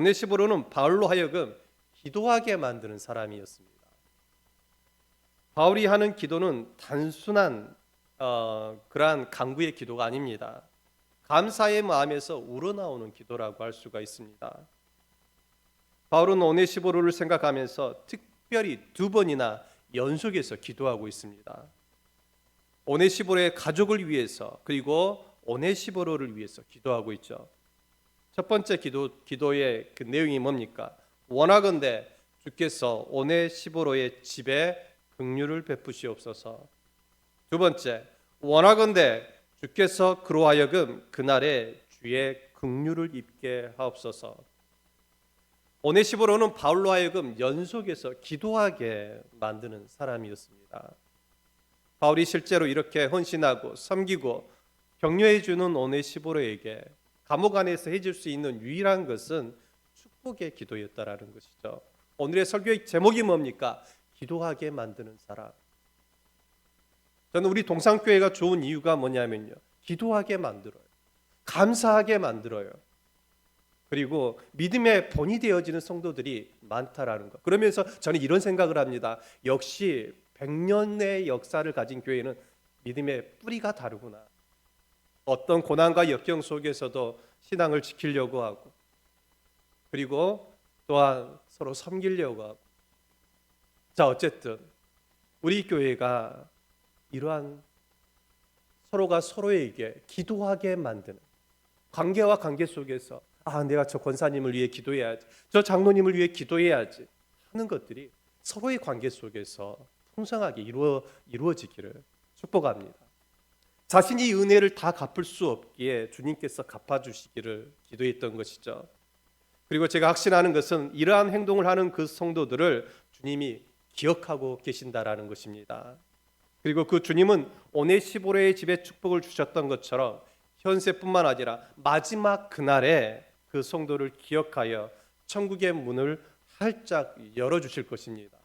오네시보로는 바울로 하여금 기도하게 만드는 사람이었습니다. 바울이 하는 기도는 단순한 어, 그러한 강구의 기도가 아닙니다. 감사의 마음에서 우러나오는 기도라고 할 수가 있습니다. 바울은 오네시보로를 생각하면서 특별히 두 번이나 연속해서 기도하고 있습니다. 오네시보로의 가족을 위해서 그리고 오네시보로를 위해서 기도하고 있죠. 첫 번째 기도 기도의 그 내용이 뭡니까? 원하건대 주께서 오네 시보로의 집에 긍휼을 베푸시옵소서. 두 번째 원하건대 주께서 그로 하여금 그날에 주의 긍휼을 입게 하옵소서. 오네시보로는 바울로 하여금 연속해서 기도하게 만드는 사람이었습니다. 바울이 실제로 이렇게 헌신하고 섬기고 격려해 주는 오네시보로에게 감옥 안에서 해줄 수 있는 유일한 것은 축복의 기도였다라는 것이죠. 오늘의 설교의 제목이 뭡니까? 기도하게 만드는 사람. 저는 우리 동상교회가 좋은 이유가 뭐냐면요. 기도하게 만들어요. 감사하게 만들어요. 그리고 믿음의 본이 되어지는 성도들이 많다라는 것. 그러면서 저는 이런 생각을 합니다. 역시 100년의 역사를 가진 교회는 믿음의 뿌리가 다르구나. 어떤 고난과 역경 속에서도 신앙을 지키려고 하고 그리고 또한 서로 섬기려고 하고 자 어쨌든 우리 교회가 이러한 서로가 서로에게 기도하게 만드는 관계와 관계 속에서 아 내가 저 권사님을 위해 기도해야지 저 장로님을 위해 기도해야지 하는 것들이 서로의 관계 속에서 풍성하게 이루어 이루어지기를 축복합니다. 자신이 은혜를 다 갚을 수 없기에 주님께서 갚아 주시기를 기도했던 것이죠. 그리고 제가 확신하는 것은 이러한 행동을 하는 그 성도들을 주님이 기억하고 계신다라는 것입니다. 그리고 그 주님은 오네시보로의 집에 축복을 주셨던 것처럼 현세뿐만 아니라 마지막 그날에 그 성도를 기억하여 천국의 문을 활짝 열어 주실 것입니다.